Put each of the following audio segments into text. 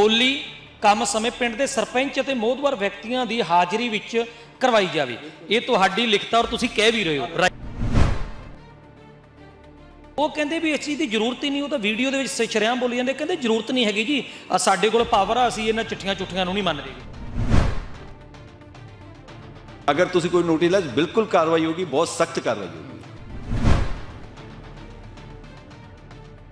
ਬੋਲੀ ਕੰਮ ਸਮੇਂ ਪਿੰਡ ਦੇ ਸਰਪੰਚ ਅਤੇ ਮੋਹਦਵਾਰ ਵਿਅਕਤੀਆਂ ਦੀ ਹਾਜ਼ਰੀ ਵਿੱਚ ਕਰਵਾਈ ਜਾਵੇ। ਇਹ ਤੁਹਾਡੀ ਲਿਖਤ ਔਰ ਤੁਸੀਂ ਕਹਿ ਵੀ ਰਹੇ ਹੋ। ਉਹ ਕਹਿੰਦੇ ਵੀ ਇਸ ਚੀਜ਼ ਦੀ ਜ਼ਰੂਰਤ ਹੀ ਨਹੀਂ ਉਹ ਤਾਂ ਵੀਡੀਓ ਦੇ ਵਿੱਚ ਸ਼ਰੇਆਮ ਬੋਲੀ ਜਾਂਦੇ ਕਹਿੰਦੇ ਜ਼ਰੂਰਤ ਨਹੀਂ ਹੈਗੀ ਜੀ। ਸਾਡੇ ਕੋਲ ਪਾਵਰ ਆ ਅਸੀਂ ਇਹਨਾਂ ਚਿੱਠੀਆਂ ਚੁੱਠੀਆਂ ਨੂੰ ਨਹੀਂ ਮੰਨਦੇ। ਅਗਰ ਤੁਸੀਂ ਕੋਈ ਨੋਟਿਸ ਲਾਇਆ ਬਿਲਕੁਲ ਕਾਰਵਾਈ ਹੋਗੀ ਬਹੁਤ ਸਖਤ ਕਾਰਵਾਈ ਹੋਗੀ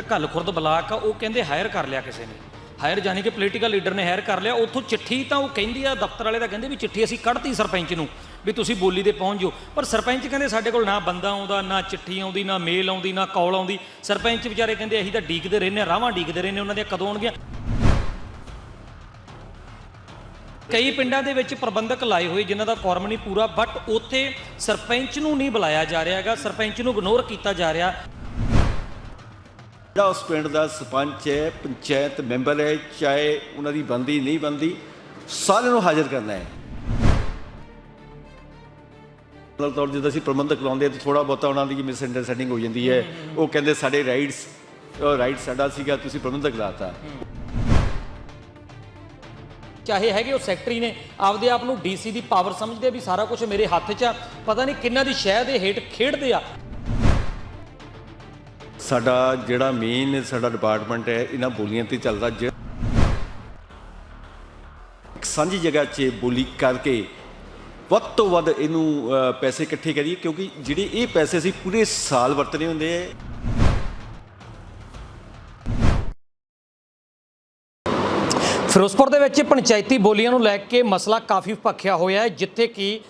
ਕੱਲ ਖੁਰਦ ਬਲਾਕ ਆ ਉਹ ਕਹਿੰਦੇ ਹਾਇਰ ਕਰ ਲਿਆ ਕਿਸੇ ਨੇ। ਹਾਇਰ ਜਾਨੀ ਕਿ ਪੋਲੀਟੀਕਲ ਲੀਡਰ ਨੇ ਹਾਇਰ ਕਰ ਲਿਆ, ਉੱਥੋਂ ਚਿੱਠੀ ਤਾਂ ਉਹ ਕਹਿੰਦੀ ਆ, ਦਫ਼ਤਰ ਵਾਲੇ ਤਾਂ ਕਹਿੰਦੇ ਵੀ ਚਿੱਠੀ ਅਸੀਂ ਕੱਢਤੀ ਸਰਪੰਚ ਨੂੰ ਵੀ ਤੁਸੀਂ ਬੋਲੀ 'ਤੇ ਪਹੁੰਚ ਜਾਓ। ਪਰ ਸਰਪੰਚ ਕਹਿੰਦੇ ਸਾਡੇ ਕੋਲ ਨਾ ਬੰਦਾ ਆਉਂਦਾ, ਨਾ ਚਿੱਠੀ ਆਉਂਦੀ, ਨਾ ਮੇਲ ਆਉਂਦੀ, ਨਾ ਕਾਲ ਆਉਂਦੀ। ਸਰਪੰਚ ਵਿਚਾਰੇ ਕਹਿੰਦੇ ਅਸੀਂ ਤਾਂ ਡੀਕਦੇ ਰਹਿੰਦੇ ਹਾਂ ਰਾਵਾਂ ਡੀਕਦੇ ਰਹਿੰਦੇ ਉਹਨਾਂ ਦੀਆਂ ਕਦੋਂ ਆਉਣਗੀਆਂ? ਕਈ ਪਿੰਡਾਂ ਦੇ ਵਿੱਚ ਪ੍ਰਬੰਧਕ ਲਾਏ ਹੋਏ, ਜਿਨ੍ਹਾਂ ਦਾ ਕੌਰਮ ਨਹੀਂ ਪੂਰਾ ਬਟ ਉੱਥੇ ਸਰਪੰਚ ਨੂੰ ਨਹੀਂ ਬੁਲਾਇਆ ਜਾ ਰਿਹਾ ਹੈਗਾ, ਸਰਪੰਚ ਨੂੰ ਇਗਨੋਰ ਕੀਤਾ ਜਾ ਰਿਹਾ। ਜਿਹੜਾ ਉਸ ਪਿੰਡ ਦਾ ਸਰਪੰਚ ਹੈ, ਪੰਚਾਇਤ ਮੈਂਬਰ ਹੈ, ਚਾਹੇ ਉਹਨਾਂ ਦੀ ਬੰਦੀ ਨਹੀਂ ਬੰਦੀ ਸਾਰਿਆਂ ਨੂੰ ਹਾਜ਼ਰ ਕਰਨਾ ਹੈ। ਮਤਲਬ ਤੌਰ ਜਦੋਂ ਅਸੀਂ ਪ੍ਰਬੰਧਕ ਲਾਉਂਦੇ ਹਾਂ, ਤਾਂ ਥੋੜਾ ਬਹੁਤਾ ਉਹਨਾਂ ਦੀ ਮਿਸ ਅੰਡਰਸਟੈਂਡਿੰਗ ਹੋ ਜਾਂਦੀ ਹੈ। ਉਹ ਕਹਿੰਦੇ ਸਾਡੇ ਰਾਈਟਸ ਰਾਈਟ ਸਾਡਾ ਸੀਗਾ, ਤੁਸੀਂ ਪ੍ਰਬੰਧਕ ਲਾਤਾ। ਚਾਹੇ ਹੈਗੇ ਉਹ ਸੈਕਟਰੀ ਨੇ, ਆਪਦੇ ਆਪ ਨੂੰ ਡੀਸੀ ਦੀ ਪਾਵਰ ਸਮਝਦੇ ਵੀ ਸਾਰਾ ਕੁਝ ਮੇਰੇ ਹੱਥ 'ਚ ਆ। ਪਤਾ ਨਹੀਂ ਕਿੰਨਾ ਦੀ ਸ਼ਹਿ ਦੇ ਹੇਠ ਖੇਡਦੇ ਆ। ਸਾਡਾ ਜਿਹੜਾ ਮੇਨ ਸਾਡਾ ਡਿਪਾਰਟਮੈਂਟ ਹੈ, ਇਹਨਾਂ ਬੋਲੀਆਂ ਤੇ ਚੱਲਦਾ ਜਿਹੜਾ ਇੱਕ ਸਾਂਝੀ ਜਗ੍ਹਾ 'ਚ ਬੋਲੀ ਕਰਕੇ ਵੱਧ ਤੋਂ ਵੱਧ ਇਹਨੂੰ ਪੈਸੇ ਇਕੱਠੇ ਕਰੀਏ, ਕਿਉਂਕਿ ਜਿਹੜੇ ਇਹ ਪੈਸੇ ਅਸੀਂ ਪੂਰੇ ਸਾਲ ਵਰਤਨੇ ਹੁੰਦੇ ਆ। ਫਿਰੋਜ਼ਪੁਰ ਦੇ ਵਿੱਚ ਪੰਚਾਇਤੀ ਬੋਲੀਆਂ ਨੂੰ ਲੈ ਕੇ ਮਸਲਾ ਕਾਫੀ ਭਖਿਆ ਹੋਇਆ ਹੈ, ਜਿੱਥੇ ਕਿ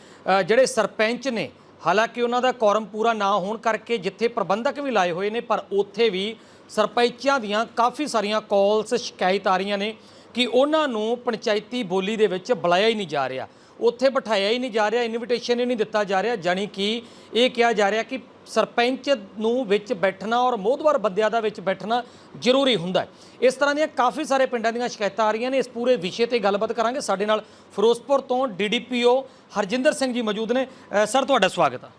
ਜਿਹੜੇ ਸਰਪੰਚ ਨੇ ਹਾਲਾਂਕਿ ਉਹਨਾਂ ਦਾ ਕੋਰਮ ਪੂਰਾ ਨਾ ਹੋਣ ਕਰਕੇ ਜਿੱਥੇ ਪ੍ਰਬੰਧਕ ਵੀ ਲਾਏ ਹੋਏ ਨੇ, ਪਰ ਉੱਥੇ ਵੀ ਸਰਪੰਚਾਂ ਦੀਆਂ ਕਾਫੀ ਸਾਰੀਆਂ ਕਾਲਸ ਸ਼ਿਕਾਇਤ ਆ ਰਹੀਆਂ ਨੇ ਕਿ ਉਹਨਾਂ ਨੂੰ ਪੰਚਾਇਤੀ ਬੋਲੀ ਦੇ ਵਿੱਚ ਬੁਲਾਇਆ ਹੀ ਨਹੀਂ ਜਾ ਰਿਹਾ। ਉੱਥੇ ਬਿਠਾਇਆ ਹੀ ਨਹੀਂ ਜਾ ਰਿਹਾ ਇਨਵੀਟੇਸ਼ਨ ਹੀ ਨਹੀਂ ਦਿੱਤਾ ਜਾ ਰਿਹਾ, ਜਾਣੀ ਕਿ ਇਹ ਕਿਹਾ ਜਾ ਰਿਹਾ ਕਿ ਸਰਪੰਚ ਨੂੰ ਵਿੱਚ ਬੈਠਣਾ ਔਰ ਮੋਹਦਵਾਰ ਬੰਦਿਆਂ ਦਾ ਵਿੱਚ ਬੈਠਣਾ ਜ਼ਰੂਰੀ ਹੁੰਦਾ ਹੈ। ਇਸ ਤਰ੍ਹਾਂ ਦੀਆਂ ਕਾਫੀ ਸਾਰੇ ਪਿੰਡਾਂ ਦੀਆਂ ਸ਼ਿਕਾਇਤਾਂ ਆ ਰਹੀਆਂ ਨੇ। ਇਸ ਪੂਰੇ ਵਿਸ਼ੇ ਤੇ ਗੱਲਬਾਤ ਕਰਾਂਗੇ। ਸਾਡੇ ਨਾਲ ਫਿਰੋਜ਼ਪੁਰ ਤੋਂ ਡੀਡੀਪੀਓ ਹਰਜਿੰਦਰ ਸਿੰਘ ਜੀ ਮੌਜੂਦ ਨੇ। ਸਰ, ਤੁਹਾਡਾ ਸਵਾਗਤ ਆ।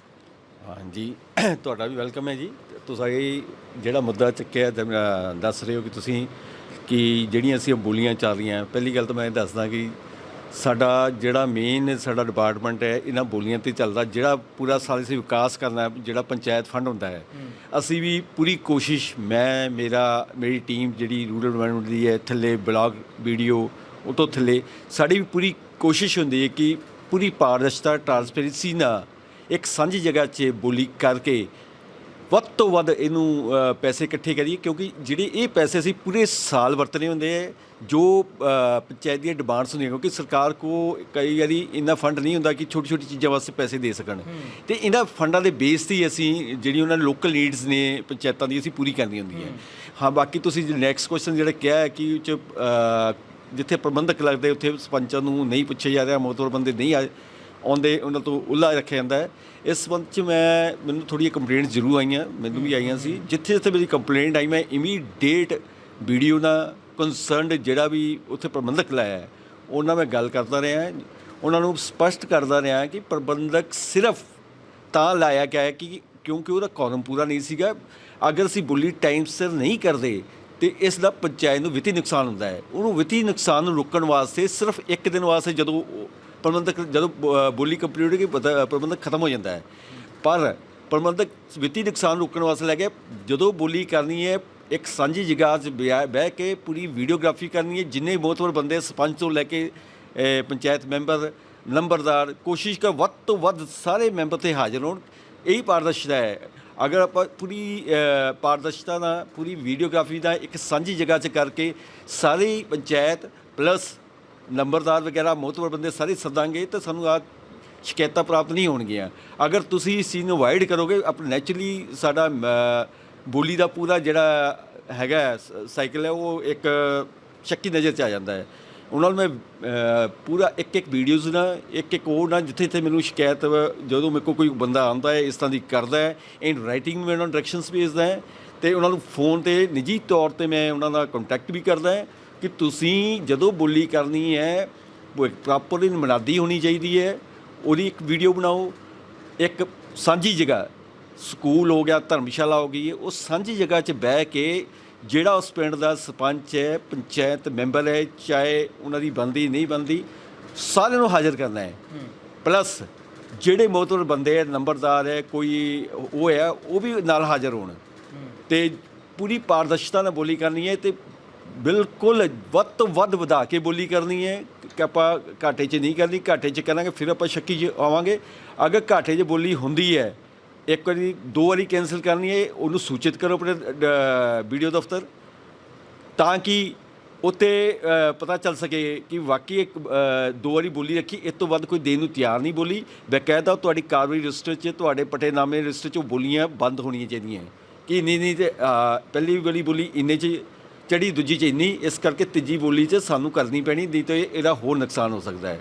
ਹਾਂਜੀ, ਤੁਹਾਡਾ ਵੀ ਵੈਲਕਮ ਹੈ ਜੀ। ਤੁਸੀਂ ਜਿਹੜਾ ਮੁੱਦਾ ਚੱਕਿਆ ਦੱਸ ਰਹੇ ਹੋ ਕਿ ਤੁਸੀਂ ਕਿ ਜਿਹੜੀਆਂ ਅਸੀਂ ਬੋਲੀਆਂ ਚੱਲ ਰਹੀਆਂ, ਪਹਿਲੀ ਗੱਲ ਤਾਂ ਮੈਂ ਇਹ ਦੱਸਦਾ ਕਿ ਸਾਡਾ ਜਿਹੜਾ ਮੇਨ ਸਾਡਾ ਡਿਪਾਰਟਮੈਂਟ ਹੈ ਇਹਨਾਂ ਬੋਲੀਆਂ ਤੇ ਚੱਲਦਾ ਜਿਹੜਾ ਪੂਰਾ ਸਾਲ ਅਸੀਂ ਵਿਕਾਸ ਕਰਨਾ ਹੈ ਜਿਹੜਾ ਪੰਚਾਇਤ ਫੰਡ ਹੁੰਦਾ ਹੈ ਅਸੀਂ ਵੀ ਪੂਰੀ ਕੋਸ਼ਿਸ਼ ਮੈਂ ਮੇਰਾ ਮੇਰੀ ਟੀਮ ਜਿਹੜੀ ਰੂਰਲ ਡਿਵੈਲਪਮੈਂਟ ਦੀ ਹੈ ਥੱਲੇ ਬਲਾਗ ਵੀਡੀਓ ਉਹ ਤੋਂ ਥੱਲੇ ਸਾਡੀ ਵੀ ਪੂਰੀ ਕੋਸ਼ਿਸ਼ ਹੁੰਦੀ ਹੈ ਕਿ ਪੂਰੀ ਪਾਰਦਰਸ਼ਤਾ ਟਰਾਂਸਪੇਰੈਂਸੀ ਨਾਲ ਇੱਕ ਸਾਂਝੀ ਜਗ੍ਹਾ 'ਚ ਬੋਲੀ ਕਰਕੇ ਵੱਧ ਤੋਂ ਵੱਧ ਇਹਨੂੰ ਪੈਸੇ ਇਕੱਠੇ ਕਰੀਏ ਕਿਉਂਕਿ ਜਿਹੜੇ ਇਹ ਪੈਸੇ ਅਸੀਂ ਪੂਰੇ ਸਾਲ ਵਰਤਨੇ ਹੁੰਦੇ ਹੈ ਜੋ ਪੰਚਾਇਤ ਦੀਆਂ ਡਿਮਾਂਡਸ ਹੁੰਦੀਆਂ ਕਿਉਂਕਿ ਸਰਕਾਰ ਕੋ ਕਈ ਵਾਰੀ ਇੰਨਾ ਫੰਡ ਨਹੀਂ ਹੁੰਦਾ ਕਿ ਛੋਟੀ ਛੋਟੀ ਚੀਜ਼ਾਂ ਵਾਸਤੇ ਪੈਸੇ ਦੇ ਸਕਣ। ਤੇ ਇਹਨਾਂ ਫੰਡਾਂ ਦੇ ਬੇਸ ਤੇ ਅਸੀਂ ਜਿਹੜੀ ਉਹਨਾਂ ਲੋਕਲ ਨੀਡਸ ਨੇ ਪੰਚਾਇਤਾਂ ਦੀ ਅਸੀਂ ਪੂਰੀ ਕਰਨੀ ਹੁੰਦੀ ਹੈ। ਹਾਂ ਬਾਕੀ ਤੁਸੀਂ ਨੈਕਸਟ ਕੁਐਸਚਨ ਜਿਹੜਾ ਕਿਹਾ ਹੈ ਕਿ 'ਚ ਜਿੱਥੇ ਪ੍ਰਬੰਧਕ ਲੱਗਦੇ ਉੱਥੇ ਸਰਪੰਚਾਂ ਨੂੰ ਨਹੀਂ ਪੁੱਛਿਆ ਜਾ ਰਿਹਾ ਮੋਤਵਰ ਬੰਦੇ ਨਹੀਂ ਆਏ ਆਉਂਦੇ ਉਹਨਾਂ ਤੋਂ ਉੱਲਾ ਰੱਖਿਆ ਜਾਂਦਾ ਹੈ। ਇਸ ਸੰਬੰਧ ਚ ਮੈਂ, ਮੈਨੂੰ ਥੋੜ੍ਹੀਆਂ ਕੰਪਲੇਂਟ ਜ਼ਰੂਰ ਆਈਆਂ, ਮੈਨੂੰ ਵੀ ਆਈਆਂ ਸੀ। ਜਿੱਥੇ ਜਿੱਥੇ ਮੇਰੀ ਕੰਪਲੇਂਟ ਆਈ, ਮੈਂ ਇਮੀਡੀਏਟ ਵੀਡੀਓ ਨਾਲ ਕੰਸਰਨਡ ਜਿਹੜਾ ਵੀ ਉੱਥੇ ਪ੍ਰਬੰਧਕ ਲਾਇਆ ਉਹਨਾਂ ਨਾਲ ਮੈਂ ਗੱਲ ਕਰਦਾ ਰਿਹਾ। ਉਹਨਾਂ ਨੂੰ ਸਪਸ਼ਟ ਕਰਦਾ ਰਿਹਾ ਕਿ ਪ੍ਰਬੰਧਕ ਸਿਰਫ ਤਾਂ ਲਾਇਆ ਗਿਆ ਹੈ ਕਿ ਕਿਉਂਕਿ ਉਹਦਾ ਕੌਰਮ ਪੂਰਾ ਨਹੀਂ ਸੀਗਾ। ਅਗਰ ਅਸੀਂ ਬੁੱਲੀ ਟਾਈਮ ਸਿਰ ਨਹੀਂ ਕਰਦੇ, ਤੇ ਇਸ ਦਾ ਪੰਚਾਇਤ ਨੂੰ ਵਿੱਤੀ ਨੁਕਸਾਨ ਹੁੰਦਾ ਹੈ। ਉਹਨੂੰ ਵਿੱਤੀ ਨੁਕਸਾਨ ਨੂੰ ਰੋਕਣ ਵਾਸਤੇ ਸਿਰਫ ਇੱਕ ਦਿਨ ਵਾਸਤੇ ਜਦੋਂ ਪ੍ਰਬੰਧਕ ਜਦੋਂ ਬ- ਬੋਲੀ ਕੰਪਲੀਟ ਹੋ ਗਈ ਪਤਾ- ਪ੍ਰਬੰਧਕ ਖਤਮ ਹੋ ਜਾਂਦਾ ਹੈ। ਪਰ ਪ੍ਰਬੰਧਕ ਵਿੱਤੀ ਨੁਕਸਾਨ ਰੋਕਣ ਵਾਸਤੇ ਲੈ ਕੇ ਜਦੋਂ ਬੋਲੀ ਕਰਨੀ ਹੈ, ਇੱਕ ਸਾਂਝੀ ਜਗ੍ਹਾ 'ਚ ਬਿਆ- ਬਹਿ ਕੇ ਪੂਰੀ ਵੀਡੀਓਗ੍ਰਾਫੀ ਕਰਨੀ ਹੈ, ਜਿੰਨੇ ਮੋਤਵਰ ਬੰਦੇ ਸਰਪੰਚ ਤੋਂ ਲੈ ਕੇ ਪੰਚਾਇਤ ਮੈਂਬਰ, ਨੰਬਰਦਾਰ, ਕੋਸ਼ਿਸ਼ ਕਰ ਵੱਧ ਤੋਂ ਵੱਧ ਸਾਰੇ ਮੈਂਬਰ ਤੇ ਹਾਜ਼ਰ ਹੋਣ। ਇਹੀ ਪਾਰਦਰਸ਼ਤਾ ਹੈ। ਅਗਰ ਆਪਾਂ ਪੂਰੀ ਪਾਰਦਰਸ਼ਤਾ ਨਾਲ, ਪੂਰੀ ਵੀਡੀਓਗ੍ਰਾਫੀ ਦਾ ਇੱਕ ਸਾਂਝੀ ਜਗ੍ਹਾ 'ਚ ਕਰਕੇ ਸਾਰੀ ਪੰਚਾਇਤ ਪਲੱਸ ਨੰਬਰਦਾਰ ਵਗੈਰਾ ਮੋਤਵਰ ਬੰਦੇ ਸਾਰੇ ਸੱਦਾਂਗੇ ਤਾਂ ਸਾਨੂੰ ਆ ਸ਼ਿਕਾਇਤਾਂ ਪ੍ਰਾਪਤ ਨਹੀਂ ਹੋਣਗੀਆਂ। ਅਗਰ ਤੁਸੀਂ ਇਸ ਚੀਜ਼ ਨੂੰ ਅਵਾਇਡ ਕਰੋਗੇ, ਆਪਣਾ ਨੈਚੁਰਲੀ ਸਾਡਾ ਬੋਲੀ ਦਾ ਪੂਰਾ ਜਿਹੜਾ ਹੈਗਾ ਸਾਈਕਲ ਹੈ, ਉਹ ਇੱਕ ਸ਼ੱਕੀ ਨਜ਼ਰ 'ਚ ਆ ਜਾਂਦਾ ਹੈ। ਉਹਨਾਂ ਨੂੰ ਮੈਂ ਪੂਰਾ ਇੱਕ ਇੱਕ ਵੀਡੀਓਜ਼ ਨਾਲ ਇੱਕ ਇੱਕ ਉਹ ਨਾਲ ਜਿੱਥੇ ਜਿੱਥੇ ਮੈਨੂੰ ਸ਼ਿਕਾਇਤ, ਜਦੋਂ ਮੇਰੇ ਕੋਲ ਕੋਈ ਬੰਦਾ ਆਉਂਦਾ ਹੈ, ਇਸ ਤਰ੍ਹਾਂ ਦੀ ਕਰਦਾ ਹੈ ਇਨ ਰਾਈਟਿੰਗ ਮੈਂ ਉਹਨਾਂ ਨੂੰ ਡਾਇਰੈਕਸ਼ਨਸ ਭੇਜਦਾ ਹੈ ਤੇ ਉਹਨਾਂ ਨੂੰ ਫੋਨ ਤੇ ਨਿੱਜੀ ਤੌਰ ਤੇ ਮੈਂ ਉਹਨਾਂ ਦਾ ਕੰਟੈਕਟ ਵੀ ਕਰਦਾ ਹੈ। ਕਿ ਤੁਸੀਂ ਜਦੋਂ ਬੋਲੀ ਕਰਨੀ ਹੈ ਉਹ ਇੱਕ ਪ੍ਰੋਪਰਲੀ ਮਨਾਦੀ ਹੋਣੀ ਚਾਹੀਦੀ ਹੈ। ਉਹਦੀ ਇੱਕ ਵੀਡੀਓ ਬਣਾਓ। ਇੱਕ ਸਾਂਝੀ ਜਗ੍ਹਾ ਸਕੂਲ ਹੋ ਗਿਆ ਧਰਮਸ਼ਾਲਾ ਹੋ ਗਈ ਉਹ ਸਾਂਝੀ ਜਗ੍ਹਾ 'ਚ ਬਹਿ ਕੇ ਜਿਹੜਾ ਉਸ ਪਿੰਡ ਦਾ ਸਰਪੰਚ ਹੈ ਪੰਚਾਇਤ ਮੈਂਬਰ ਹੈ ਚਾਹੇ ਉਹਨਾਂ ਦੀ ਬੰਦੀ ਨਹੀਂ ਬੰਦੀ ਸਾਰਿਆਂ ਨੂੰ ਹਾਜ਼ਰ ਕਰਨਾ ਹੈ। ਪਲੱਸ ਜਿਹੜੇ ਮੋਤਬਰ ਬੰਦੇ ਹੈ ਨੰਬਰਦਾਰ ਹੈ ਕੋਈ ਉਹ ਹੈ ਉਹ ਵੀ ਨਾਲ ਹਾਜ਼ਰ ਹੋਣ। ਤੇ ਪੂਰੀ ਪਾਰਦਰਸ਼ਤਾ ਨਾਲ ਬੋਲੀ ਕਰਨੀ ਹੈ ਤੇ ਬਿਲਕੁਲ ਵੱਧ ਤੋਂ ਵੱਧ ਵਧਾ ਕੇ ਬੋਲੀ ਕਰਨੀ ਹੈ ਕਿ ਆਪਾਂ ਘਾਟੇ 'ਚ ਨਹੀਂ ਕਰਨੀ, ਘਾਟੇ 'ਚ ਕਰਾਂਗੇ, ਫਿਰ ਆਪਾਂ ਸ਼ੱਕੀ 'ਚ ਆਵਾਂਗੇ। ਅਗਰ ਘਾਟੇ 'ਚ ਬੋਲੀ ਹੁੰਦੀ ਹੈ, ਇੱਕ ਵਾਰੀ, ਦੋ ਵਾਰੀ ਕੈਨਸਲ ਕਰਨੀ ਹੈ, ਉਹਨੂੰ ਸੂਚਿਤ ਕਰੋ ਆਪਣੇ ਵੀਡੀਓ ਦਫ਼ਤਰ, ਤਾਂ ਕਿ ਉੱਤੇ ਪਤਾ ਚੱਲ ਸਕੇ ਕਿ ਵਾਕਈ ਇੱਕ ਦੋ ਵਾਰੀ ਬੋਲੀ ਰੱਖੀ, ਇਸ ਤੋਂ ਵੱਧ ਕੋਈ ਦੇਣ ਨੂੰ ਤਿਆਰ ਨਹੀਂ ਬੋਲੀ। ਬਕਾਇਦਾ ਤੁਹਾਡੀ ਕਾਰਵਾਈ ਰਜਿਸਟਰ 'ਚ, ਤੁਹਾਡੇ ਪਟੇਨਾਮੇ ਰਜਿਸਟਰ 'ਚ ਉਹ ਬੋਲੀਆਂ ਬੰਦ ਹੋਣੀਆਂ ਚਾਹੀਦੀਆਂ ਕਿ ਇੰਨੀ ਨਹੀਂ ਤੇ ਪਹਿਲੀ ਵਾਲੀ ਬੋਲੀ ਇੰਨੇ 'ਚ ਚੜੀ ਦੂਜੀ 'ਚ ਇੰਨੀ ਇਸ ਕਰਕੇ ਤੀਜੀ ਬੋਲੀ 'ਚ ਸਾਨੂੰ ਕਰਨੀ ਪੈਣੀ ਨਹੀਂ ਤਾਂ ਇਹਦਾ ਹੋਰ ਨੁਕਸਾਨ ਹੋ ਸਕਦਾ ਹੈ।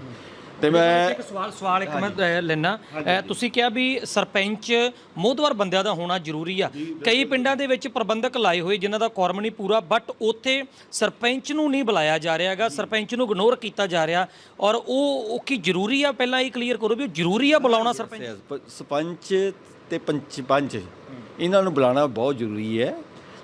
ਤੇ ਮੈਂ ਇੱਕ ਸਵਾਲ ਸਵਾਲ ਇੱਕ ਮੈਂ ਲੈਣਾ ਤੁਸੀਂ ਕਿਹਾ ਵੀ ਸਰਪੰਚ ਮੋਹਦਵਾਰ ਬੰਦਿਆਂ ਦਾ ਹੋਣਾ ਜ਼ਰੂਰੀ ਆ। ਕਈ ਪਿੰਡਾਂ ਦੇ ਵਿੱਚ ਪ੍ਰਬੰਧਕ ਲਾਏ ਹੋਏ ਜਿਨ੍ਹਾਂ ਦਾ ਕੌਰਮ ਨਹੀਂ ਪੂਰਾ ਬਟ ਉੱਥੇ ਸਰਪੰਚ ਨੂੰ ਨਹੀਂ ਬੁਲਾਇਆ ਜਾ ਰਿਹਾ ਹੈਗਾ ਸਰਪੰਚ ਨੂੰ ਇਗਨੋਰ ਕੀਤਾ ਜਾ ਰਿਹਾ। ਔਰ ਉਹ ਉਹ ਕੀ ਜ਼ਰੂਰੀ ਆ? ਪਹਿਲਾਂ ਇਹ ਕਲੀਅਰ ਕਰੋ ਵੀ ਉਹ ਜ਼ਰੂਰੀ ਆ ਬੁਲਾਉਣਾ ਸਰਪੰਚ? ਸਰਪੰਚ ਤੇ ਪੰਚ ਪੰਚ। ਇਹਨਾਂ ਨੂੰ ਬੁਲਾਉਣਾ ਬਹੁਤ ਜ਼ਰੂਰੀ ਹੈ।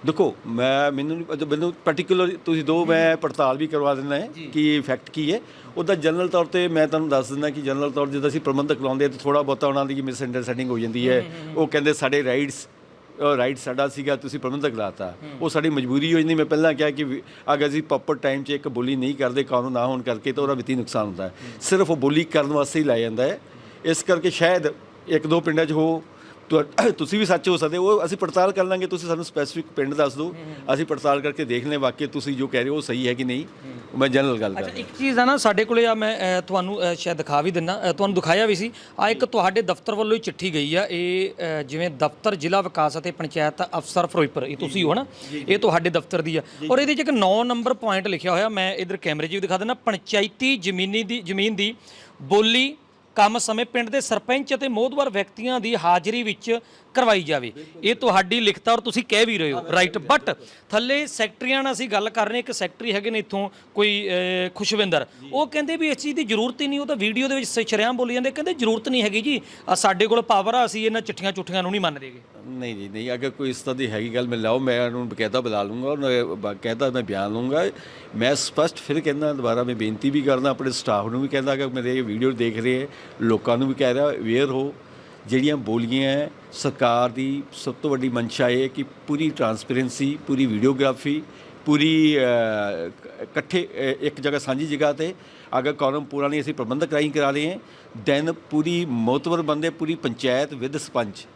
ਦੇਖੋ ਮੈਂ ਮੈਨੂੰ ਨਹੀਂ ਮੈਨੂੰ ਪਾਰਟਿਕੂਲਰ ਤੁਸੀਂ ਦੋ ਮੈਂ ਪੜਤਾਲ ਵੀ ਕਰਵਾ ਦਿੰਦਾ ਹੈ ਕਿ ਫੈਕਟ ਕੀ ਹੈ। ਉਹਦਾ ਜਨਰਲ ਤੌਰ ਤੇ ਮੈਂ ਤੁਹਾਨੂੰ ਦੱਸ ਦਿੰਦਾ ਕਿ ਜਨਰਲ ਤੌਰ ਜਦੋਂ ਅਸੀਂ ਪ੍ਰਬੰਧਕ ਲਾਉਂਦੇ ਹਾਂ ਤਾਂ ਥੋੜਾ ਬਹੁਤਾ ਉਹਨਾਂ ਦੀ ਮਿਸ ਅੰਡਰਸਟੈਂਡਿੰਗ ਹੋ ਜਾਂਦੀ ਹੈ। ਉਹ ਕਹਿੰਦੇ ਸਾਡੇ ਰਾਈਟਸ ਰਾਈਟ ਸਾਡਾ ਸੀਗਾ ਤੁਸੀਂ ਪ੍ਰਬੰਧਕ ਲਾਤਾ। ਉਹ ਸਾਡੀ ਮਜਬੂਰੀ ਹੋ ਜਾਂਦੀ ਮੈਂ ਪਹਿਲਾਂ ਕਿਹਾ ਕਿ ਵੀ ਅਗਰ ਅਸੀਂ ਪ੍ਰੋਪਰ ਟਾਈਮ 'ਚ ਇੱਕ ਬੋਲੀ ਨਹੀਂ ਕਰਦੇ ਕਾਨੂੰਨ ਨਾ ਹੋਣ ਕਰਕੇ ਤਾਂ ਉਹਦਾ ਵਿੱਤੀ ਨੁਕਸਾਨ ਹੁੰਦਾ ਹੈ। ਸਿਰਫ ਉਹ ਬੋਲੀ ਕਰਨ ਵਾਸਤੇ ਹੀ ਲਾਇਆ ਜਾਂਦਾ ਹੈ। ਇਸ ਕਰਕੇ ਸ਼ਾਇਦ ਇੱਕ ਦੋ ਪਿੰਡਾਂ 'ਚ ਹੋ ਤੁਹਾ- ਤੁਸੀਂ ਵੀ ਸੱਚ ਹੋ ਸਕਦੇ ਹੋ ਉਹ ਅਸੀਂ ਪੜਤਾਲ ਕਰ ਲਾਂਗੇ ਤੁਸੀਂ ਸਾਨੂੰ ਸਪੈਸੀਫਿਕ ਪਿੰਡ ਦੱਸ ਦਿਓ ਅਸੀਂ ਪੜਤਾਲ ਕਰਕੇ ਦੇਖ ਲੈ ਵਾਕਈ ਤੁਸੀਂ ਜੋ ਕਹਿ ਰਹੇ ਹੋ ਉਹ ਸਹੀ ਹੈ ਕਿ ਨਹੀਂ ਮੈਂ ਜਨਰਲ ਗੱਲ ਕਰ ਅੱਛਾ ਇੱਕ ਚੀਜ਼ ਆ ਨਾ ਸਾਡੇ ਕੋਲੇ ਆ ਮੈਂ ਅ, ਤੁਹਾਨੂੰ ਅ, ਸ਼ਾਇਦ ਦਿਖਾ ਵੀ ਦਿੰਨਾ ਅ, ਤੁਹਾਨੂੰ ਦਿਖਾਇਆ ਵੀ ਸੀ ਆ ਇੱਕ ਤੁਹਾਡੇ ਦਫ਼ਤਰ ਵੱਲੋਂ ਹੀ ਚਿੱਠੀ ਗਈ ਆ ਇਹ ਅ, ਜਿਵੇਂ ਦਫ਼ਤਰ ਜ਼ਿਲ੍ਹਾ ਵਿਕਾਸ ਅਤੇ ਪੰਚਾਇਤ ਅਫਸਰ ਫਿਰੋਜ਼ਪੁਰ ਇਹ ਤੁਸੀਂ ਹੋ ਨਾ ਇਹ ਤੁਹਾਡੇ ਦਫ਼ਤਰ ਦੀ ਆ। ਔਰ ਇਹਦੇ 'ਚ ਇੱਕ 9 ਨੰਬਰ ਪੁਆਇੰਟ ਲਿਖਿਆ ਹੋਇਆ ਮੈਂ ਇਧਰ ਕੈਮਰੇ 'ਚ ਵੀ ਦਿਖਾ ਦਿੰਨਾ ਪੰਚਾਇਤੀ ਜ਼ਮੀਨੀ ਦੀ ਜ਼ਮੀਨ ਦੀ ਬੋਲੀ ਕੰਮ ਸਮੇਂ ਪਿੰਡ ਦੇ ਸਰਪੰਚ ਅਤੇ ਮੋਹਦਵਾਰ ਵਿਅਕਤੀਆਂ ਦੀ ਹਾਜ਼ਰੀ ਵਿੱਚ ਕਰਵਾਈ ਜਾਵੇ। ਇਹ ਤੁਹਾਡੀ ਲਿਖਤਾ ਔਰ ਤੁਸੀਂ ਕਹਿ ਵੀ ਰਹੇ ਹੋ ਰਾਈਟ ਬਟ ਥੱਲੇ ਸੈਕਟਰੀਆਂ ਨਾਲ ਅਸੀਂ ਗੱਲ ਕਰ ਰਹੇ ਇੱਕ ਸੈਕਟਰੀ ਹੈਗੇ ਨੇ ਇੱਥੋਂ ਕੋਈ ਖੁਸ਼ਵਿੰਦਰ। ਉਹ ਕਹਿੰਦੇ ਵੀ ਇਸ ਚੀਜ਼ ਦੀ ਜ਼ਰੂਰਤ ਹੀ ਨਹੀਂ ਉਹ ਤਾਂ ਵੀਡੀਓ ਦੇ ਵਿੱਚ ਸ਼ਰਿਆਮ ਬੋਲੀ ਜਾਂਦੇ। ਕਹਿੰਦੇ ਜ਼ਰੂਰਤ ਨਹੀਂ ਹੈਗੀ ਜੀ। ਸਾਡੇ ਕੋਲ ਪਾਵਰ ਆ ਅਸੀਂ ਇਹਨਾਂ ਚਿੱਠੀਆਂ ਚੁੱਠੀਆਂ ਨੂੰ ਨਹੀਂ ਮੰਨਦੇਗੇ ਨਹੀਂ ਜੀ ਨਹੀਂ ਅਗਰ ਕੋਈ ਇਸ ਤਰ੍ਹਾਂ ਦੀ ਹੈਗੀ ਗੱਲ ਮੈਂ ਲਾਓ ਮੈਂ ਉਹਨੂੰ ਬਕਾਇਦਾ ਬੁਲਾ ਲੂੰਗਾ ਔਰ ਬਕਾਇਦਾ ਮੈਂ ਬਿਆਨ ਲੂੰਗਾ। ਮੈਂ ਸਪਸ਼ਟ ਫਿਰ ਕਹਿੰਦਾ ਦੁਬਾਰਾ ਮੈਂ ਬੇਨਤੀ ਵੀ ਕਰਦਾ ਆਪਣੇ ਸਟਾਫ ਨੂੰ ਵੀ ਕਹਿੰਦਾ ਕਿ ਮੇਰੇ ਇਹ ਵੀਡੀਓ ਦੇਖ ਰਹੇ ਹੈ, ਲੋਕਾਂ ਨੂੰ ਵੀ ਕਹਿ ਰਿਹਾ ਅਵੇਅਰ ਹੋ। ਜਿਹੜੀਆਂ ਬੋਲੀਆਂ ਹੈ, ਸਰਕਾਰ ਦੀ ਸਭ ਤੋਂ ਵੱਡੀ ਮਨਸ਼ਾ ਇਹ ਹੈ ਕਿ ਪੂਰੀ ਟਰਾਂਸਪੇਰੈਂਸੀ ਪੂਰੀ ਵੀਡੀਓਗ੍ਰਾਫੀ ਪੂਰੀ ਇਕੱਠੇ ਇੱਕ ਜਗ੍ਹਾ ਸਾਂਝੀ ਜਗ੍ਹਾ ਤੇ ਅਗਰ ਕੌਰਮ ਪੂਰਾ ਨਹੀਂ ਅਸੀਂ ਪ੍ਰਬੰਧਕ ਰਾਹੀਂ ਕਰਾ ਰਹੇ ਹਾਂ ਦੈਨ ਪੂਰੀ ਮੋਤਵਰ ਬੰਦੇ ਪੂਰੀ ਪੰਚਾਇਤ ਵਿਦ ਸਰਪੰਚ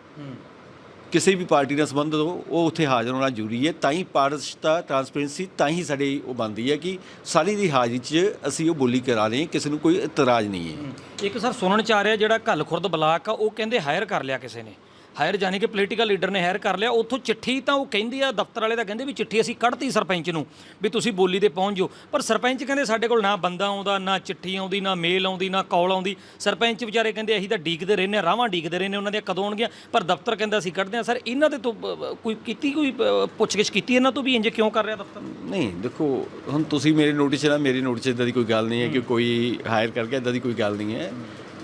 ਕਿਸੇ ਵੀ ਪਾਰਟੀ ਨਾਲ ਸੰਬੰਧ ਹੋ, ਉਹ ਉੱਥੇ ਹਾਜ਼ਰ ਹੋਣਾ ਜ਼ਰੂਰੀ ਹੈ। ਤਾਂ ਹੀ ਪਾਰਦਰਸ਼ਤਾ ਟਰਾਂਸਪੇਰੈਂਸੀ ਤਾਂ ਹੀ ਸਾਡੇ ਉਹ ਬਣਦੀ ਹੈ ਕਿ ਸਾਰੀ ਦੀ ਹਾਜ਼ਰੀ 'ਚ ਅਸੀਂ ਉਹ ਬੋਲੀ ਕਰਾ ਰਹੇ ਹਾਂ, ਕਿਸੇ ਨੂੰ ਕੋਈ ਇਤਰਾਜ਼ ਨਹੀਂ ਹੈ। ਇੱਕ ਸਰ, ਸੁਣਨ ਚ ਆ ਰਿਹਾ ਜਿਹੜਾ ਘੱਲ ਖੁਰਦ ਬਲਾਕ ਆ, ਉਹ ਕਹਿੰਦੇ ਹਾਇਰ ਕਰ ਲਿਆ ਕਿਸੇ ਨੇ। ਹਾਇਰ ਜਾਨੀ ਕਿ ਪੋਲੀਟੀਕਲ ਲੀਡਰ ਨੇ ਹਾਇਰ ਕਰ ਲਿਆ, ਉੱਥੋਂ ਚਿੱਠੀ ਤਾਂ ਉਹ ਕਹਿੰਦੇ ਆ, ਦਫ਼ਤਰ ਵਾਲੇ ਤਾਂ ਕਹਿੰਦੇ ਵੀ ਚਿੱਠੀ ਅਸੀਂ ਕੱਢਤੀ ਸਰਪੰਚ ਨੂੰ ਵੀ ਤੁਸੀਂ ਬੋਲੀ ਤੇ ਪਹੁੰਚ ਜਾਓ। ਪਰ ਸਰਪੰਚ ਕਹਿੰਦੇ ਸਾਡੇ ਕੋਲ ਨਾ ਬੰਦਾ ਆਉਂਦਾ, ਨਾ ਚਿੱਠੀ ਆਉਂਦੀ, ਨਾ ਮੇਲ ਆਉਂਦੀ, ਨਾ ਕਾਲ ਆਉਂਦੀ। ਸਰਪੰਚ ਵਿਚਾਰੇ ਕਹਿੰਦੇ ਅਸੀਂ ਤਾਂ ਡੀਕਦੇ ਰਹਿੰਦੇ ਹਾਂ ਰਾਵਾਂ ਡੀਕਦੇ ਰਹਿੰਦੇ ਉਹਨਾਂ ਦੀਆਂ ਕਦੋਂ ਆਉਣਗੀਆਂ। ਪਰ ਦਫ਼ਤਰ ਕਹਿੰਦਾ ਅਸੀਂ ਕੱਢਦੇ ਹਾਂ ਸਰ, ਇਹਨਾਂ ਦੇ ਤੋਂ ਕੋਈ ਕੀਤੀ, ਕੋਈ ਪੁੱਛਗਿੱਛ ਕੀਤੀ ਇਹਨਾਂ ਤੋਂ ਵੀ ਇੰਜ ਕਿਉਂ ਕਰ ਰਿਹਾ ਦਫ਼ਤਰ? ਨਹੀਂ, ਦੇਖੋ, ਹੁਣ ਤੁਸੀਂ ਮੇਰੇ ਨੋਟਿਸ ਨਾਲ ਮੇਰੀ ਨੋਟਿਸ ਇਦਾਂ ਦੀ ਕੋਈ ਗੱਲ ਨਹੀਂ ਹੈ ਕਿ ਕੋਈ ਹਾਇਰ ਕਰਕੇ ਇਦਾਂ ਦੀ ਕੋਈ ਗੱਲ ਨਹੀਂ ਹੈ।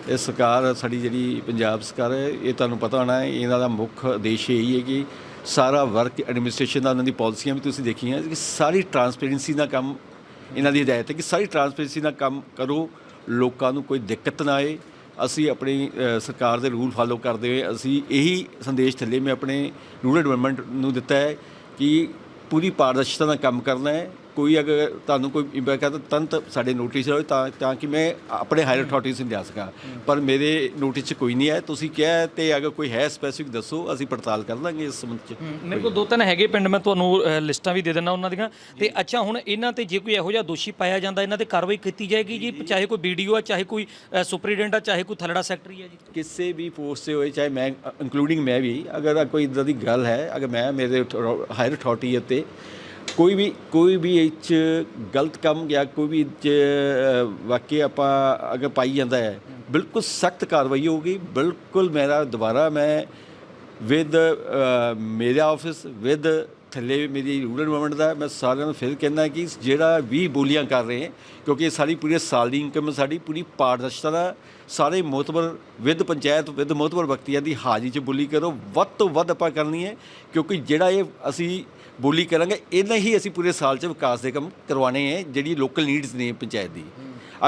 ਇਹ ਸਰਕਾਰ, ਸਾਡੀ ਜਿਹੜੀ ਪੰਜਾਬ ਸਰਕਾਰ ਹੈ, ਇਹ ਤੁਹਾਨੂੰ ਪਤਾ ਹੋਣਾ ਹੈ, ਇਹਨਾਂ ਦਾ ਮੁੱਖ ਉਦੇਸ਼ ਇਹ ਹੀ ਹੈ ਕਿ ਸਾਰਾ ਵਰਕ ਐਡਮਿਨਿਸਟ੍ਰੇਸ਼ਨ ਦਾ, ਉਹਨਾਂ ਦੀ ਪਾਲਿਸੀਆਂ ਵੀ ਤੁਸੀਂ ਦੇਖੀਆਂ, ਕਿ ਸਾਰੀ ਟਰਾਂਸਪੇਰੈਂਸੀ ਦਾ ਕੰਮ, ਇਹਨਾਂ ਦੀ ਹਦਾਇਤ ਹੈ ਕਿ ਸਾਰੀ ਟਰਾਂਸਪੇਰੈਂਸੀ ਨਾਲ ਕੰਮ ਕਰੋ, ਲੋਕਾਂ ਨੂੰ ਕੋਈ ਦਿੱਕਤ ਨਾ ਆਏ। ਅਸੀਂ ਆਪਣੀ ਸਰਕਾਰ ਦੇ ਰੂਲ ਫਾਲੋ ਕਰਦੇ ਹੋਏ, ਅਸੀਂ ਇਹੀ ਸੰਦੇਸ਼ ਥੱਲੇ ਮੈਂ ਆਪਣੇ ਰੂਰਲ ਡਿਵੈਲਪਮੈਂਟ ਨੂੰ ਦਿੱਤਾ ਹੈ ਕਿ ਪੂਰੀ ਪਾਰਦਰਸ਼ਤਾ ਨਾਲ ਕੰਮ ਕਰਨਾ ਹੈ। ਕੋਈ ਅਗਰ ਤੁਹਾਨੂੰ ਕੋਈ ਇੰਪੈਕਟ ਹੈ ਤਾਂ ਤੁਰੰਤ ਸਾਡੇ ਨੋਟਿਸ ਹੋਵੇ ਤਾਂ ਤਾਂ ਕਿ ਮੈਂ ਆਪਣੇ ਹਾਇਰ ਅਥਾਰਟੀਜ਼ ਨੂੰ ਲਿਆ ਸਕਾਂ। ਪਰ ਮੇਰੇ ਨੋਟਿਸ 'ਚ ਕੋਈ ਨਹੀਂ ਹੈ ਤੁਸੀਂ ਕਿਹਾ ਤੇ ਅਗਰ ਕੋਈ ਹੈ ਸਪੈਸੀਫਿਕ ਦੱਸੋ ਅਸੀਂ ਪੜਤਾਲ ਕਰ ਲਾਂਗੇ ਇਸ ਸੰਬੰਧ 'ਚ। ਮੇਰੇ ਕੋਲ ਦੋ ਤਿੰਨ ਹੈਗੇ ਪਿੰਡ ਮੈਂ ਤੁਹਾਨੂੰ ਲਿਸਟਾਂ ਵੀ ਦੇ ਦਿੰਦਾ ਉਹਨਾਂ ਦੀਆਂ। ਤੇ ਅੱਛਾ ਹੁਣ ਇਹਨਾਂ ਤੇ ਜੇ ਕੋਈ ਇਹੋ ਜਿਹਾ ਦੋਸ਼ੀ ਪਾਇਆ ਜਾਂਦਾ ਇਹਨਾਂ ਤੇ ਕਾਰਵਾਈ ਕੀਤੀ ਜਾਏਗੀ ਜੀ? ਚਾਹੇ ਕੋਈ ਵੀਡੀਓ ਆ ਚਾਹੇ ਕੋਈ ਸੁਪਰੀਡੈਂਟ ਆ ਚਾਹੇ ਕੋਈ ਥਲੜਾ ਸੈਕਟਰੀ ਹੈ ਜੀ? ਕਿਸੇ ਵੀ ਪੋਸਟ 'ਤੇ ਹੋਏ ਚਾਹੇ ਮੈਂ ਇਨਕਲੂਡਿੰਗ ਮੈਂ ਵੀ ਅਗਰ ਕੋਈ ਇਦਾਂ ਦੀ ਗੱਲ ਹੈ ਅਗਰ ਮੈਂ ਮੇਰੇ ਹਾਇਰ ਅਥਾਰਟੀ ਉੱਤੇ ਕੋਈ ਵੀ ਕੋਈ ਵੀ ਇਹ 'ਚ ਗਲਤ ਕੰਮ ਜਾਂ ਕੋਈ ਵੀ ਇਹ 'ਚ ਅ, ਵਾਕਈ ਆਪਾਂ ਅਗਰ ਪਾਈ ਜਾਂਦਾ ਹੈ ਬਿਲਕੁਲ ਸਖਤ ਕਾਰਵਾਈ ਹੋਊਗੀ ਬਿਲਕੁਲ ਮੇਰਾ ਦੁਬਾਰਾ ਮੈਂ ਵਿਦ ਮੇਰਾ ਆਫਿਸ ਵਿਦ ਥੱਲੇ ਮੇਰੀ ਰੂਰਲ ਗਵਰਨਮੈਂਟ ਦਾ ਮੈਂ ਸਾਰਿਆਂ ਨੂੰ ਫਿਰ ਕਹਿੰਦਾ ਕਿ ਜਿਹੜਾ ਵੀ ਬੋਲੀਆਂ ਕਰ ਰਹੇ ਹੈ ਕਿਉਂਕਿ ਇਹ ਸਾਰੀ ਪੂਰੀ ਸਾਲ ਦੀ ਇਨਕਮ ਸਾਡੀ ਪੂਰੀ ਪਾਰਦਰਸ਼ਤਾ ਦਾ ਸਾਰੇ ਮੋਤਬਰ ਵਿਦ ਪੰਚਾਇਤ ਵਿਦ ਮੋਤਬਰ ਵਿਅਕਤੀਆਂ ਦੀ ਹਾਜ਼ਰੀ 'ਚ ਬੋਲੀ ਕਰੋ ਵੱਧ ਤੋਂ ਵੱਧ ਆਪਾਂ ਕਰਨੀ ਹੈ ਕਿਉਂਕਿ ਜਿਹੜਾ ਇਹ ਅਸੀਂ ਬੋਲੀ ਕਰਾਂਗੇ। ਇਹਨਾਂ ਹੀ ਅਸੀਂ ਪੂਰੇ ਸਾਲ 'ਚ ਵਿਕਾਸ ਦੇ ਕੰਮ ਕਰਵਾਣੇ ਹੈ ਜਿਹੜੀ ਲੋਕਲ ਨੀਡਸ ਨੇ ਪੰਚਾਇਤ ਦੀ।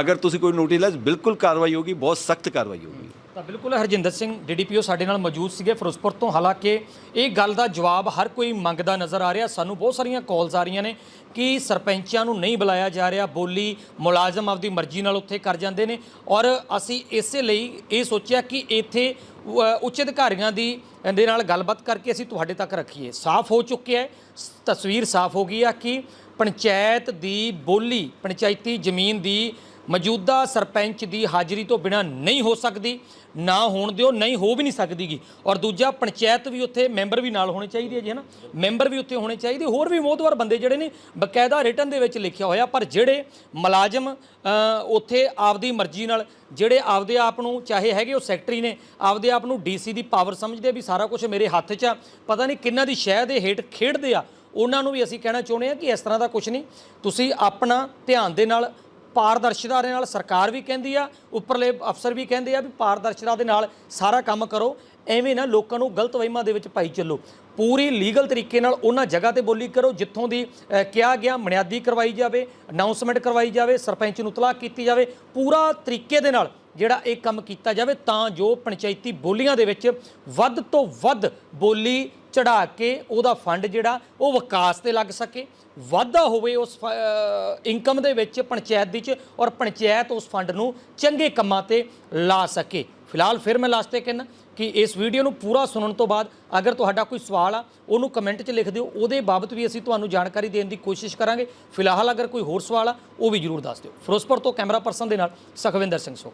ਅਗਰ ਤੁਸੀਂ ਕੋਈ ਨੋਟਿਸ ਲਾਇਆ ਬਿਲਕੁਲ ਕਾਰਵਾਈ ਹੋਗੀ ਬਹੁਤ ਸਖਤ ਕਾਰਵਾਈ ਹੋਗੀ ਤਾਂ ਬਿਲਕੁਲ ਹਰਜਿੰਦਰ ਸਿੰਘ ਡੀਡੀਪੀਓ ਸਾਡੇ ਨਾਲ ਮੌਜੂਦ ਸੀਗੇ ਫਿਰੋਜ਼ਪੁਰ ਤੋਂ। ਹਾਲਾਂਕਿ ਇਹ ਗੱਲ ਦਾ ਜਵਾਬ ਹਰ ਕੋਈ ਮੰਗਦਾ ਨਜ਼ਰ ਆ ਰਿਹਾ। ਸਾਨੂੰ ਬਹੁਤ ਸਾਰੀਆਂ ਕਾਲਸ ਆ ਰਹੀਆਂ ਨੇ ਕਿ ਸਰਪੰਚਾਂ ਨੂੰ ਨਹੀਂ ਬੁਲਾਇਆ ਜਾ ਰਿਹਾ। ਬੋਲੀ ਮੁਲਾਜ਼ਮ ਆਪਦੀ ਮਰਜ਼ੀ ਨਾਲ ਉੱਥੇ ਕਰ ਜਾਂਦੇ ਨੇ। ਔਰ ਅਸੀਂ ਇਸੇ ਲਈ ਇਹ ਸੋਚਿਆ ਕਿ ਇੱਥੇ ਉੱਚ ਅਧਿਕਾਰੀਆਂ ਦੀ, ਦੇ ਨਾਲ ਗੱਲਬਾਤ ਕਰਕੇ ਅਸੀਂ ਤੁਹਾਡੇ ਤੱਕ ਰੱਖੀਏ। ਸਾਫ਼ ਹੋ ਚੁੱਕਿਆ ਹੈ। ਤਸਵੀਰ ਸਾਫ਼ ਹੋ ਗਈ ਆ ਕਿ ਪੰਚਾਇਤ ਦੀ ਬੋਲੀ, ਪੰਚਾਇਤੀ ਜ਼ਮੀਨ ਦੀ ਮੌਜੂਦਾ ਸਰਪੰਚ ਦੀ ਹਾਜ਼ਰੀ ਤੋਂ ਬਿਨਾ ਨਹੀਂ ਹੋ ਸਕਦੀ, ਨਾ ਹੋਣ ਦਿਓ, ਨਹੀਂ ਹੋ ਵੀ ਨਹੀਂ ਸਕਦੀਗੀ। ਔਰ ਦੂਜਾ, ਪੰਚਾਇਤ ਵੀ ਉੱਥੇ ਮੈਂਬਰ ਵੀ ਨਾਲ ਹੋਣੇ ਚਾਹੀਦੇ ਆ ਜੀ, ਹਨਾ? ਮੈਂਬਰ ਵੀ ਉੱਥੇ ਹੋਣੇ ਚਾਹੀਦੇ, ਹੋਰ ਵੀ ਮੋਹਤਵਰ ਬੰਦੇ ਜਿਹੜੇ ਨੇ, ਬਕਾਇਦਾ ਰਿਟਰਨ ਦੇ ਵਿੱਚ ਲਿਖਿਆ ਹੋਇਆ, ਪਰ ਜਿਹੜੇ ਮੁਲਾਜ਼ਮ ਉੱਥੇ ਆਪਦੀ ਮਰਜ਼ੀ ਨਾਲ, ਜਿਹੜੇ ਆਪਦੇ ਆਪ ਨੂੰ, ਚਾਹੇ ਹੈਗੇ ਉਹ ਸੈਕਟਰੀ ਨੇ, ਆਪਦੇ ਆਪ ਨੂੰ ਡੀਸੀ ਦੀ ਪਾਵਰ ਸਮਝਦੇ ਵੀ ਸਾਰਾ ਕੁਝ ਮੇਰੇ ਹੱਥ 'ਚ ਆ, ਪਤਾ ਨਹੀਂ ਕਿੰਨਾ ਦੀ ਸ਼ਹਿ ਦੇ ਹੇਠ ਖੇਡਦੇ ਆ। ਉਹਨਾਂ ਨੂੰ ਵੀ ਅਸੀਂ ਕਹਿਣਾ ਚਾਹੁੰਦੇ ਆ ਕਿ ਇਸ ਤਰ੍ਹਾਂ ਦਾ ਕੁਝ ਨਹੀਂ। ਤੁਸੀਂ ਆਪਣਾ ਧਿਆਨ ਦੇ ਨਾਲ ਪਾਰਦਰਸ਼ਤਾ ਦੇ ਨਾਲ ਸਰਕਾਰ ਵੀ ਕਹਿੰਦੀ ਆ, ਉੱਪਰਲੇ ਅਫਸਰ ਵੀ ਕਹਿੰਦੇ ਆ ਵੀ ਪਾਰਦਰਸ਼ਤਾ ਦੇ ਨਾਲ ਸਾਰਾ ਕੰਮ ਕਰੋ, ਐਵੇਂ ਨਾ ਲੋਕਾਂ ਨੂੰ ਗਲਤ ਵਹਿਮਾਂ ਦੇ ਵਿੱਚ ਪਾਈ ਚੱਲੋ। ਪੂਰੀ ਲੀਗਲ ਤਰੀਕੇ ਨਾਲ ਉਹਨਾਂ ਜਗ੍ਹਾ ਤੇ ਬੋਲੀ ਕਰੋ ਜਿੱਥੋਂ ਦੀ ਕਿਹਾ ਗਿਆ ਮਨਿਆਦੀ ਕਰਵਾਈ ਜਾਵੇ ਅਨਾਉਂਸਮੈਂਟ ਕਰਵਾਈ ਜਾਵੇ, ਸਰਪੰਚ ਨੂੰ ਤਲਾਕ ਕੀਤੀ ਜਾਵੇ, ਪੂਰਾ ਤਰੀਕੇ ਦੇ ਨਾਲ ਜਿਹੜਾ ਇਹ ਕੰਮ ਕੀਤਾ ਜਾਵੇ ਤਾਂ ਜੋ ਪੰਚਾਇਤੀ ਬੋਲੀਆਂ ਦੇ ਵਿੱਚ ਵੱਧ ਤੋਂ ਵੱਧ ਬੋਲੀ ਚੜਾ ਕੇ ਉਹਦਾ ਫੰਡ ਜਿਹੜਾ, ਉਹ ਵਿਕਾਸ ਤੇ ਲੱਗ ਸਕੇ। ਵਾਧਾ ਹੋਵੇ ਉਸ ਇਨਕਮ ਦੇ ਵਿੱਚ, ਪੰਚਾਇਤ ਦੀ ਚ, ਔਰ ਪੰਚਾਇਤ ਉਸ ਫੰਡ ਨੂੰ ਚੰਗੇ ਕੰਮਾਂ ਤੇ ਲਾ ਸਕੇ। ਫਿਲਹਾਲ ਫਿਰ ਮੈਂ ਲਾਸਟ ਤੇ ਕਹਿੰਦਾ ਕਿ ਇਸ ਵੀਡੀਓ ਨੂੰ ਪੂਰਾ ਸੁਣਨ ਤੋਂ ਬਾਅਦ ਅਗਰ ਤੁਹਾਡਾ ਕੋਈ ਸਵਾਲ ਆ, ਉਹਨੂੰ ਕਮੈਂਟ 'ਚ ਲਿਖ ਦਿਓ। ਉਹਦੇ ਬਾਬਤ ਵੀ ਅਸੀਂ ਤੁਹਾਨੂੰ ਜਾਣਕਾਰੀ ਦੇਣ ਦੀ ਕੋਸ਼ਿਸ਼ ਕਰਾਂਗੇ। ਫਿਲਹਾਲ ਅਗਰ ਕੋਈ ਹੋਰ ਸਵਾਲ ਆ, ਉਹ ਵੀ ਜਰੂਰ ਦੱਸ ਦਿਓ। ਫਿਰੋਜ਼ਪੁਰ ਤੋਂ ਕੈਮਰਾ ਪਰਸਨ ਦੇ ਨਾਲ ਸਖਵਿੰਦਰ ਸਿੰਘ ਸੋ